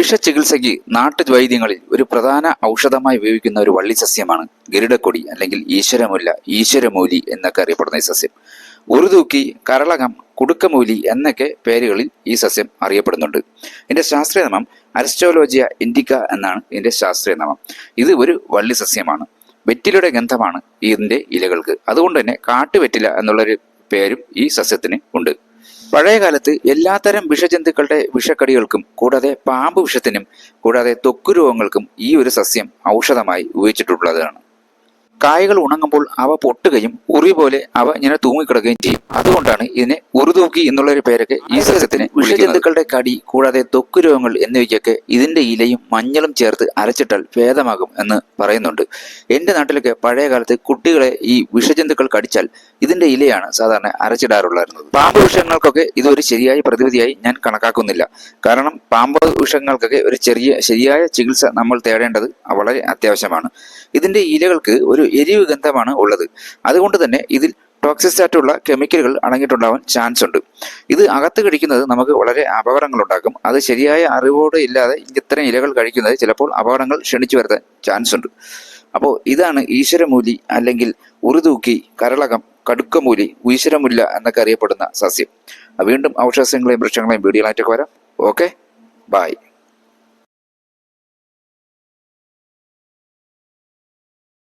വിഷചികിത്സയ്ക്ക് നാട്ടുവൈദ്യങ്ങളിൽ ഒരു പ്രധാന ഔഷധമായി ഉപയോഗിക്കുന്ന ഒരു വള്ളി സസ്യമാണ് ഗരുഡക്കൊടി അല്ലെങ്കിൽ ഈശ്വരമുല്ല ഈശ്വരമൂലി എന്നൊക്കെ അറിയപ്പെടുന്ന ഈ സസ്യം. ഉറുതൂക്കി കരളകം കുടുക്കമൂലി എന്നൊക്കെ പേരുകളിൽ ഈ സസ്യം അറിയപ്പെടുന്നുണ്ട്. ഇതിന്റെ ശാസ്ത്രീയ നാമം അരിസ്റ്റോലോജിയ ഇൻഡിക്ക എന്നാണ് ഇതിന്റെ ശാസ്ത്രീയ നാമം ഇത് ഒരു വള്ളി സസ്യമാണ്. വെറ്റിലയുടെ ഗന്ധമാണ് ഇതിന്റെ ഇലകൾക്ക്. അതുകൊണ്ട് തന്നെ കാട്ടുവെറ്റില എന്നുള്ളൊരു പേരും ഈ സസ്യത്തിന് ഉണ്ട്. പഴയ കാലത്ത് എല്ലാത്തരം വിഷജന്തുക്കളുടെ വിഷക്കടികൾക്കും കൂടാതെ പാമ്പ് വിഷത്തിനും കൂടാതെ തൊക്കു രോഗങ്ങൾക്കും ഈ ഒരു സസ്യം ഔഷധമായി ഉപയോഗിച്ചിട്ടുള്ളതാണ്. കായകൾ ഉണങ്ങുമ്പോൾ അവ പൊട്ടുകയും ഉറി പോലെ അവ ഇങ്ങനെ തൂങ്ങിക്കിടക്കുകയും ചെയ്യും. അതുകൊണ്ടാണ് ഇതിനെ ഉറുതൂക്കി എന്നുള്ള ഒരു പേരൊക്കെ ഈ സസ്യത്തിന് വിഷജന്തുക്കളുടെ കടി കൂടാതെ തൊക്ക് രോഗങ്ങൾ എന്നിവയ്ക്കൊക്കെ ഇതിന്റെ ഇലയും മഞ്ഞളും ചേർത്ത് അരച്ചിട്ടാൽ ഭേദമാകും എന്ന് പറയുന്നുണ്ട്. എന്റെ നാട്ടിലൊക്കെ പഴയ കാലത്ത് കുട്ടികളെ ഈ വിഷജന്തുക്കൾ കടിച്ചാൽ ഇതിന്റെ ഇലയാണ് സാധാരണ അരച്ചിടാറുള്ളായിരുന്നത്. പാമ്പ് വിഷങ്ങൾക്കൊക്കെ ഇത് ഒരു ശരിയായ പ്രതിവിധിയായി ഞാൻ കണക്കാക്കുന്നില്ല. കാരണം പാമ്പ് വിഷങ്ങൾക്കൊക്കെ ഒരു ചെറിയ ശരിയായ ചികിത്സ നമ്മൾ തേടേണ്ടത് വളരെ അത്യാവശ്യമാണ്. ഇതിന്റെ ഇലകൾക്ക് ഒരു എരിവ് ഗന്ധമാണ് ഉള്ളത്. അതുകൊണ്ട് തന്നെ ഇതിൽ ടോക്സിസ് ആയിട്ടുള്ള കെമിക്കലുകൾ അടങ്ങിയിട്ടുണ്ടാവാൻ ചാൻസ് ഉണ്ട്. ഇത് അകത്ത് കഴിക്കുന്നത് നമുക്ക് വളരെ അപകടങ്ങൾ ഉണ്ടാക്കും. അത് ശരിയായ അറിവോടെ ഇല്ലാതെ ഇത്തരം ഇലകൾ കഴിക്കുന്നത് ചിലപ്പോൾ അപകടങ്ങൾ ക്ഷണിച്ചു വരുത്താൻ ചാൻസ് ഉണ്ട്. അപ്പോൾ ഇതാണ് ഈശ്വരമൂലി അല്ലെങ്കിൽ ഉറുതൂക്കി കരളകം കടുക്കമൂലി ഈശ്വരമുല്ല എന്നൊക്കെ അറിയപ്പെടുന്ന സസ്യം. വീണ്ടും ഔഷധങ്ങളെയും വൃക്ഷങ്ങളെയും വീഡിയോകളായിട്ടൊക്കെ വരാം. Okay bye